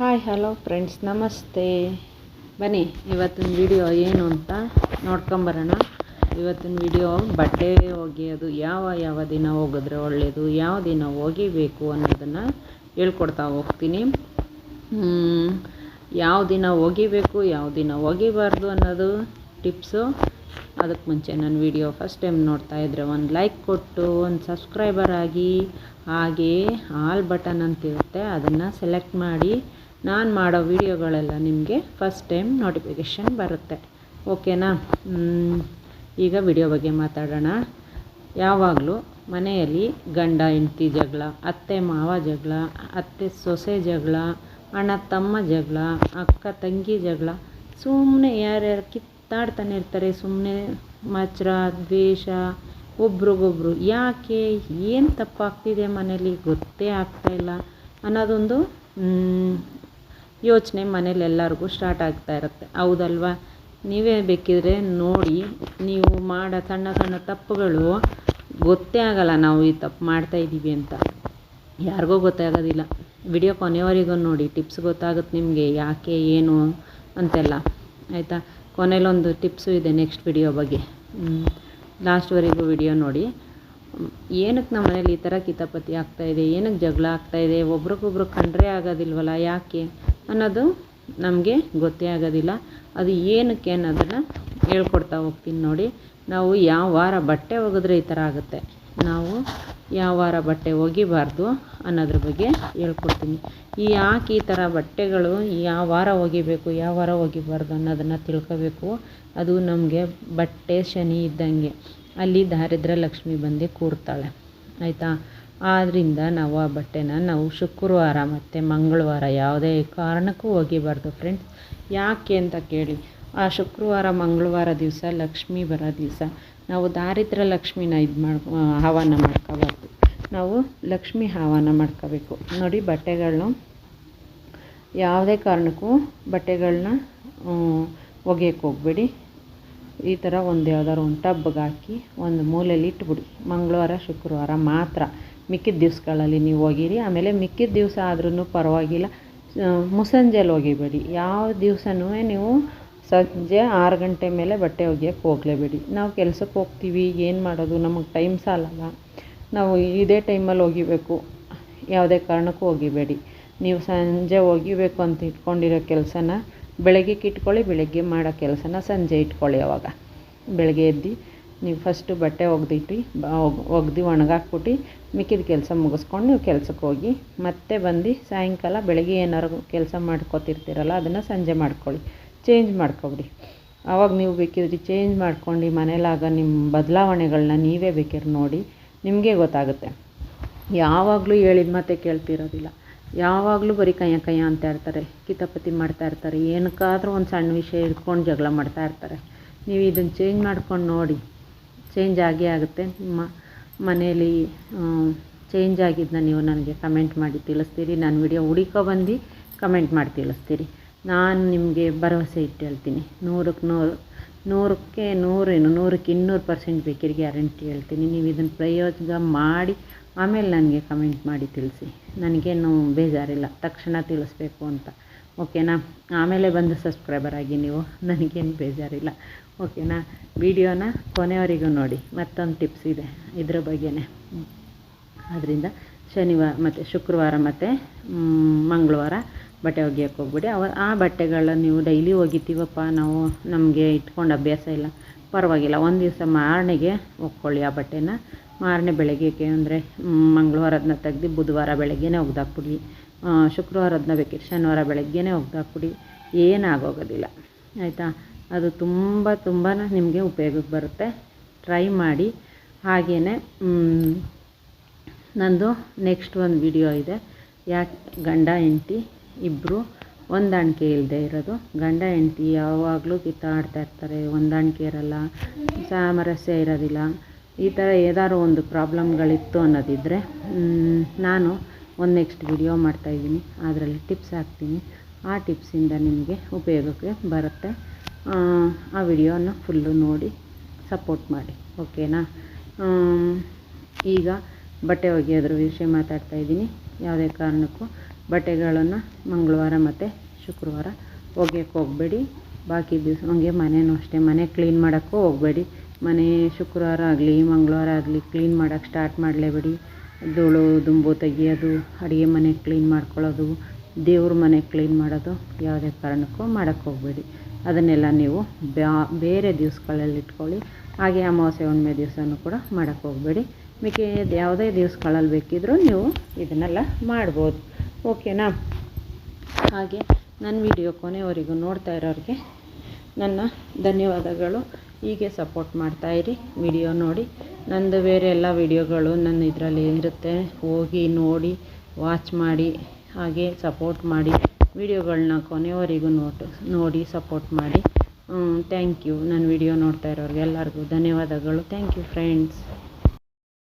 Hi hello friends ನಮಸ್ತೆ ಬನ್ನಿ, ಇವತ್ತಿನ ವಿಡಿಯೋ ಏನು ಅಂತ ನೋಡ್ಕೊಂಬರೋಣ. ಇವತ್ತಿನ ವಿಡಿಯೋ ಬಟ್ಟೆ ಒಗೆಯೋದು, ಯಾವ ಯಾವ ದಿನ ಹೋಗಿದ್ರೆ ಒಳ್ಳೆಯದು ಯಾವ ದಿನ ಒಗಿಬೇಕು ಅನ್ನೋದನ್ನು ಹೇಳ್ಕೊಡ್ತಾ ಹೋಗ್ತೀನಿ. ಯಾವ ದಿನ ಒಗಿಬೇಕು, ಯಾವ ದಿನ ಒಗಿಬಾರ್ದು ಅನ್ನೋದು ಟಿಪ್ಸು ಅದಕ್ಕೆ ಮುಂಚೆ ನನ್ನ ವಿಡಿಯೋ ಫಸ್ಟ್ ಟೈಮ್ ನೋಡ್ತಾ ಇದ್ದರೆ ಒಂದು ಲೈಕ್ ಕೊಟ್ಟು, ಒಂದು ಸಬ್ಸ್ಕ್ರೈಬರ್ ಆಗಿ, ಹಾಗೆ ಆಲ್ ಬಟನ್ ಅಂತಿರುತ್ತೆ. ಅದನ್ನು ಸೆಲೆಕ್ಟ್ ಮಾಡಿ ನಾನು ಮಾಡೋ ವೀಡಿಯೋಗಳೆಲ್ಲ ನಿಮಗೆ ಫಸ್ಟ್ ಟೈಮ್ ನೋಟಿಫಿಕೇಷನ್ ಬರುತ್ತೆ. ಓಕೆನಾ ಈಗ ವಿಡಿಯೋ ಬಗ್ಗೆ ಮಾತಾಡೋಣ. ಯಾವಾಗಲೂ ಮನೆಯಲ್ಲಿ ಗಂಡ, ಹೆಂಡ್ತಿ ಜಗಳ, ಅತ್ತೆ, ಮಾವ ಜಗಳ, ಅತ್ತೆ, ಸೊಸೆ ಜಗಳ, ಅಣ್ಣ, ತಮ್ಮ ಜಗಳ, ಅಕ್ಕ, ತಂಗಿ ಜಗಳ ಸುಮ್ಮನೆ ಯಾರ್ಯಾರು ಕಿತ್ತಾಡ್ತಾನೆ ಇರ್ತಾರೆ ಸುಮ್ಮನೆ ಮಚ್ರ ದ್ವೇಷ, ಒಬ್ರಿಗೊಬ್ರು, ಯಾಕೆ ಏನು ತಪ್ಪಾಗ್ತಿದೆ ಮನೇಲಿ ಗೊತ್ತೇ ಆಗ್ತಾಯಿಲ್ಲ ಅನ್ನೋದೊಂದು ಯೋಚನೆ ಮನೇಲಿ ಎಲ್ಲರಿಗೂ ಸ್ಟಾರ್ಟ್ ಆಗ್ತಾ ಇರುತ್ತೆ. ಹೌದಲ್ವಾ? ನೀವೇ ಬೇಕಿದ್ರೆ ನೋಡಿ, ನೀವು ಮಾಡೋ ಸಣ್ಣ ಸಣ್ಣ ತಪ್ಪುಗಳು ಗೊತ್ತೇ ಆಗಲ್ಲ ನಾವು ಈ ತಪ್ಪು ಮಾಡ್ತಾ ಇದ್ದೀವಿ ಅಂತ. ಯಾರಿಗೂ ಗೊತ್ತಾಗೋದಿಲ್ಲ ವಿಡಿಯೋ ಕೊನೆವರೆಗೂ ನೋಡಿ ಟಿಪ್ಸ್ ಗೊತ್ತಾಗುತ್ತೆ ನಿಮಗೆ, ಯಾಕೆ, ಏನು ಅಂತೆಲ್ಲ. ಆಯಿತಾ? ಕೊನೆಯಲ್ಲೊಂದು ಟಿಪ್ಸು ಇದೆ ನೆಕ್ಸ್ಟ್ ವಿಡಿಯೋ ಬಗ್ಗೆ. ಲಾಸ್ಟ್ವರೆಗೂ ವಿಡಿಯೋ ನೋಡಿ. ಏನಕ್ಕೆ ನಮ್ಮ ಮನೇಲಿ ಈ ಥರ ಕಿತಾಪತಿ ಆಗ್ತಾಯಿದೆ ಏನಕ್ಕೆ ಜಗಳ ಆಗ್ತಾಯಿದೆ ಒಬ್ರಿಗೊಬ್ರು ಕಂಡ್ರೆ ಆಗೋದಿಲ್ವಲ್ಲ, ಯಾಕೆ? ಅನ್ನೋದು ನಮಗೆ ಗೊತ್ತೇ ಆಗೋದಿಲ್ಲ. ಅದು ಏನಕ್ಕೆ ಅನ್ನೋದನ್ನು ಹೇಳ್ಕೊಡ್ತಾ ಹೋಗ್ತೀನಿ ನೋಡಿ. ನಾವು ಯಾವ ವಾರ ಬಟ್ಟೆ ಒಗೆದ್ರೆ ಈ ಥರ ಆಗುತ್ತೆ? ನಾವು ಯಾವ ವಾರ ಬಟ್ಟೆ ಒಗಿಬಾರ್ದು ಅನ್ನೋದ್ರ ಬಗ್ಗೆ ಹೇಳ್ಕೊಡ್ತೀನಿ. ಈ ಯಾಕೆ ಈ ಥರ ಬಟ್ಟೆಗಳು ಯಾವ ವಾರ ಒಗಿಬೇಕು, ಯಾವ ವಾರ ಒಗಿಬಾರ್ದು ಅನ್ನೋದನ್ನು ತಿಳ್ಕೋಬೇಕು. ಅದು ನಮಗೆ ಬಟ್ಟೆ ಶನಿ ಇದ್ದಂಗೆ. ಅಲ್ಲಿ ದಾರಿದ್ರ ಲಕ್ಷ್ಮಿ ಬಂದು ಕೂರ್ತಾಳೆ. ಆಯಿತಾ? ಆದ್ದರಿಂದ ನಾವು ಆ ಬಟ್ಟೆನ ನಾವು ಶುಕ್ರವಾರ ಮತ್ತು ಮಂಗಳವಾರ ಯಾವುದೇ ಕಾರಣಕ್ಕೂ ಒಗಿಬಾರ್ದು ಫ್ರೆಂಡ್ಸ್ ಯಾಕೆ ಅಂತ ಕೇಳಿ, ಆ ಶುಕ್ರವಾರ, ಮಂಗಳವಾರ ದಿವಸ, ಲಕ್ಷ್ಮಿ ಬರೋ ದಿವಸ ನಾವು ದಾರಿದ್ರ ಲಕ್ಷ್ಮಿನ ಇದು ಮಾಡಿ ಆಹ್ವಾನ ಮಾಡ್ಕೋಬಾರ್ದು. ನಾವು ಲಕ್ಷ್ಮಿ ಆಹ್ವಾನ ಮಾಡ್ಕೋಬೇಕು. ನೋಡಿ ಬಟ್ಟೆಗಳನ್ನ ಯಾವುದೇ ಕಾರಣಕ್ಕೂ ಬಟ್ಟೆಗಳನ್ನ ಒಗೆಯಕ್ಕೆ ಹೋಗ್ಬೇಡಿ. ಈ ಥರ ಒಂದು ಯಾವ್ದಾದ್ರು ಒಂದು ಟಬ್ಗೆ ಹಾಕಿ ಒಂದು ಮೂಲೆಯಲ್ಲಿ ಇಟ್ಬಿಡಿ. ಮಂಗಳವಾರ, ಶುಕ್ರವಾರ ಮಾತ್ರ. ಮಿಕ್ಕಿದ ದಿವ್ಸಗಳಲ್ಲಿ ನೀವು ಒಗೀರಿ ಆಮೇಲೆ ಮಿಕ್ಕಿದ ದಿವಸ ಆದ್ರೂ ಪರವಾಗಿಲ್ಲ. ಮುಸಂಜೆಲಿ ಒಗಿಬೇಡಿ ಯಾವ ದಿವಸನೂ ನೀವು ಸಂಜೆ ಆರು ಗಂಟೆ ಮೇಲೆ ಬಟ್ಟೆ ಒಗಿಯೋಕ್ಕೆ ಹೋಗಲೇಬೇಡಿ. ನಾವು ಕೆಲ್ಸಕ್ಕೆ ಹೋಗ್ತೀವಿ, ಏನು ಮಾಡೋದು, ನಮಗೆ ಟೈಮ್ ಸಾಲಲ್ಲ. ನಾವು ಇದೇ ಟೈಮಲ್ಲಿ ಒಗಿಬೇಕು ಯಾವುದೇ ಕಾರಣಕ್ಕೂ ಒಗಿಬೇಡಿ ನೀವು ಸಂಜೆ ಒಗಿಬೇಕು ಅಂತ ಇಟ್ಕೊಂಡಿರೋ ಕೆಲಸನ ಬೆಳಗ್ಗೆಕ್ಕೆ ಇಟ್ಕೊಳ್ಳಿ, ಬೆಳಗ್ಗೆ ಮಾಡೋ ಕೆಲಸನ ಸಂಜೆ ಇಟ್ಕೊಳ್ಳಿ ಅವಾಗ. ಬೆಳಗ್ಗೆ ಎದ್ದು ನೀವು ಫಸ್ಟು ಬಟ್ಟೆ ಒಗೆದಿಟ್ಟು ಒಗ್ದು ಒಣಗಾಕ್ಬಿಟ್ಟು, ಮಿಕ್ಕಿದ ಕೆಲಸ ಮುಗಿಸ್ಕೊಂಡು ನೀವು ಕೆಲಸಕ್ಕೆ ಹೋಗಿ, ಮತ್ತೆ ಬಂದು ಸಾಯಂಕಾಲ ಬೆಳಗ್ಗೆ ಏನಾರು ಕೆಲಸ ಮಾಡ್ಕೊತಿರ್ತೀರಲ್ಲ, ಅದನ್ನು ಸಂಜೆ ಮಾಡ್ಕೊಳ್ಳಿ. ಚೇಂಜ್ ಮಾಡ್ಕೊಬಿಡಿ. ಆವಾಗ ನೀವು ಬೇಕಿದ್ರೆ ಚೇಂಜ್ ಮಾಡ್ಕೊಂಡು ಮನೇಲಾಗ ನಿಮ್ಮ ಬದಲಾವಣೆಗಳನ್ನ ನೀವೇ ಬೇಕಿರ ನೋಡಿ, ನಿಮಗೆ ಗೊತ್ತಾಗುತ್ತೆ. ಯಾವಾಗಲೂ ಹೇಳಿದ ಮತ್ತೆ ಕೇಳ್ತಿರೋದಿಲ್ಲ. ಯಾವಾಗಲೂ ಬರೀ ಕಯ್ಯ ಕಯ್ಯ ಅಂತ ಇರ್ತಾರೆ ಕಿತಾಪತಿ ಮಾಡ್ತಾ ಇರ್ತಾರೆ, ಏನಕ್ಕಾದ್ರೂ ಒಂದು ಸಣ್ಣ ವಿಷಯ ಇಟ್ಕೊಂಡು ಜಗಳ ಮಾಡ್ತಾ ಇರ್ತಾರೆ. ನೀವು ಇದನ್ನು ಚೇಂಜ್ ಮಾಡ್ಕೊಂಡು ನೋಡಿ. ಚೇಂಜ್ ಆಗೇ ಆಗುತ್ತೆ. ನಿಮ್ಮ ಮನೆಯಲ್ಲಿ ಚೇಂಜ್ ಆಗಿದ್ದನ್ನ ನೀವು ನನಗೆ ಕಮೆಂಟ್ ಮಾಡಿ ತಿಳಿಸ್ತೀರಿ. ನಾನು ವಿಡಿಯೋ ಹುಡುಕೋ ಬಂದು ಕಮೆಂಟ್ ಮಾಡಿ ತಿಳಿಸ್ತೀರಿ. ನಾನು ನಿಮಗೆ ಭರವಸೆ ಇಟ್ಟು ಹೇಳ್ತೀನಿ. ನೂರಕ್ಕೆ ನೂರು, ನೂರಕ್ಕೆ ನೂರೇನು ನೂರಕ್ಕೆ ಇನ್ನೂರು ಪರ್ಸೆಂಟ್ ಬೇಕಿರಿ ಗ್ಯಾರಂಟಿ ಹೇಳ್ತೀನಿ. ನೀವು ಇದನ್ನು ಪ್ರಯೋಗ ಮಾಡಿ, ಆಮೇಲೆ ನನಗೆ ಕಮೆಂಟ್ ಮಾಡಿ ತಿಳಿಸಿ. ನನಗೇನು ಬೇಜಾರಿಲ್ಲ. ತಕ್ಷಣ ತಿಳಿಸ್ಬೇಕು ಅಂತ. ಓಕೆನಾ ಆಮೇಲೆ ಬಂದು ಸಬ್ಸ್ಕ್ರೈಬರ್ ಆಗಿ ನೀವು. ನನಗೇನು ಬೇಜಾರಿಲ್ಲ. ಓಕೆನಾ? ವಿಡಿಯೋನ ಕೊನೆಯವರೆಗೂ ನೋಡಿ. ಮತ್ತೊಂದು ಟಿಪ್ಸ್ ಇದೆ ಇದ್ರ ಬಗ್ಗೆನೇ. ಆದ್ದರಿಂದ ಶನಿವಾರ ಮತ್ತು ಶುಕ್ರವಾರ ಮತ್ತು ಮಂಗಳವಾರ ಬಟ್ಟೆ ಒಗೆಯೋಕ್ಕೆ ಹೋಗ್ಬಿಡಿ. ಅವ, ಆ ಬಟ್ಟೆಗಳನ್ನ ನೀವು ಡೈಲಿ ಒಗಿತೀವಪ್ಪ. ನಾವು ನಮಗೆ ಇಟ್ಕೊಂಡು ಅಭ್ಯಾಸ ಇಲ್ಲ. ಪರವಾಗಿಲ್ಲ. ಒಂದು ದಿವಸ ಮಾರನೆಗೆ ಒಗ್ಕೊಳ್ಳಿ ಆ ಬಟ್ಟೆನ. ಮಾರನೇ ಬೆಳಗ್ಗೆಗೆ ಅಂದರೆ ಮಂಗಳವಾರದನ್ನ ತೆಗ್ದು ಬುಧವಾರ ಬೆಳಗ್ಗೆನೇ ಒಗ್ದಾಕ್ಬಿಡಿ. ಶುಕ್ರವಾರದನ್ನ ಬೇಕಿದ್ರೆ ಶನಿವಾರ ಬೆಳಗ್ಗೆನೇ ಒಗ್ದಾಕ್ಬಿಡಿ. ಏನಾಗೋಗೋದಿಲ್ಲ ಆಯಿತಾ? ಅದು ತುಂಬ ತುಂಬಾ ನಿಮಗೆ ಉಪಯೋಗಕ್ಕೆ ಬರುತ್ತೆ. ಟ್ರೈ ಮಾಡಿ. ಹಾಗೆಯೇ ನಂದು ನೆಕ್ಸ್ಟ್ ಒಂದು ವಿಡಿಯೋ ಇದೆ. ಯಾಕೆ, ಗಂಡ ಹೆಂಡ್ತಿ ಇಬ್ಬರು ಹೊಂದಾಣಿಕೆ ಇಲ್ಲದೆ ಇರೋದು. ಗಂಡ ಹೆಂಡ್ತಿ ಯಾವಾಗಲೂ ಕಿತ್ತಾಡ್ತಾ ಇರ್ತಾರೆ, ಹೊಂದಾಣಿಕೆ ಇರಲ್ಲ, ಸಾಮರಸ್ಯ ಇರೋದಿಲ್ಲ. ಈ ಥರ ಏನಾದ್ರು ಒಂದು ಪ್ರಾಬ್ಲಮ್ಗಳಿತ್ತು ಅನ್ನೋದಿದ್ದರೆ ನಾನು ಒಂದು ನೆಕ್ಸ್ಟ್ ವಿಡಿಯೋ ಮಾಡ್ತಾಯಿದ್ದೀನಿ ಅದರಲ್ಲಿ ಟಿಪ್ಸ್ ಹಾಕ್ತೀನಿ. ಆ ಟಿಪ್ಸಿಂದ ನಿಮಗೆ ಉಪಯೋಗಕ್ಕೆ ಬರುತ್ತೆ. ಆ, ವಿಡಿಯೋನ ಫುಲ್ಲು ನೋಡಿ ಸಪೋರ್ಟ್ ಮಾಡಿ ಓಕೆನಾ ಈಗ ಬಟ್ಟೆ ಒಗೆಯೋದ್ರ ವಿಷಯ ಮಾತಾಡ್ತಾ ಇದ್ದೀನಿ. ಯಾವುದೇ ಕಾರಣಕ್ಕೂ ಬಟ್ಟೆಗಳನ್ನು ಮಂಗಳವಾರ ಮತ್ತು ಶುಕ್ರವಾರ ಒಗೆಯೋಕೆ ಹೋಗಬೇಡಿ. ಬಾಕಿ ದಿವಸ ಹಂಗೆ ಮನೆಯೂ ಅಷ್ಟೇ ಮನೆ ಕ್ಲೀನ್ ಮಾಡೋಕ್ಕೂ ಹೋಗಬೇಡಿ. ಮನೆ ಶುಕ್ರವಾರ ಆಗಲಿ ಮಂಗಳವಾರ ಆಗಲಿ ಕ್ಲೀನ್ ಮಾಡೋಕ್ಕೆ ಸ್ಟಾರ್ಟ್ ಮಾಡಲೇಬೇಡಿ. ಧೂಳು ದುಂಬು ತೆಗಿಯೋದು ಅಡುಗೆ ಮನೆ ಕ್ಲೀನ್ ಮಾಡ್ಕೊಳ್ಳೋದು ದೇವ್ರ ಮನೆ ಕ್ಲೀನ್ ಮಾಡೋದು ಯಾವುದೇ ಕಾರಣಕ್ಕೂ ಮಾಡೋಕ್ಕೆ ಹೋಗಬೇಡಿ. ಅದನ್ನೆಲ್ಲ ನೀವು ಬೇರೆ ದಿವಸಗಳಲ್ಲಿ ಇಟ್ಕೊಳ್ಳಿ ಹಾಗೆ ಅಮಾವಾಸ್ಯೆ, ಹುಣ್ಣಿಮೆ ದಿವಸನೂ ಕೂಡ ಮಾಡೋಕ್ಕೆ ಹೋಗಬೇಡಿ. ಮಿಕ್ಕಿದ ಯಾವುದೇ ದಿವಸಗಳಲ್ಲಿ ಬೇಕಿದ್ದರೂ ನೀವು ಇದನ್ನೆಲ್ಲ ಮಾಡ್ಬೋದು. ಓಕೆನಾ? ಹಾಗೆ ನನ್ನ ವಿಡಿಯೋ ಕೊನೆವರೆಗೂ ನೋಡ್ತಾ ಇರೋರಿಗೆ ನನ್ನ ಧನ್ಯವಾದಗಳು. ಹೀಗೆ ಸಪೋರ್ಟ್ ಮಾಡ್ತಾಯಿರಿ ವಿಡಿಯೋ ನೋಡಿ. ನಂದು ಬೇರೆ ಎಲ್ಲ ವಿಡಿಯೋಗಳು ನನ್ನ ಇದರಲ್ಲಿ ಇರುತ್ತೆ. ಹೋಗಿ ನೋಡಿ, ವಾಚ್ ಮಾಡಿ, ಹಾಗೆ ಸಪೋರ್ಟ್ ಮಾಡಿ. ವಿಡಿಯೋಗಳನ್ನ ಕೊನೆಯವರೆಗೂ ನೋಟು, ನೋಡಿ ಸಪೋರ್ಟ್ ಮಾಡಿ. ಥ್ಯಾಂಕ್ ಯು ನನ್ನ ವಿಡಿಯೋ ನೋಡ್ತಾ ಇರೋರಿಗೆ ಎಲ್ಲರಿಗೂ ಧನ್ಯವಾದಗಳು. Thank you friends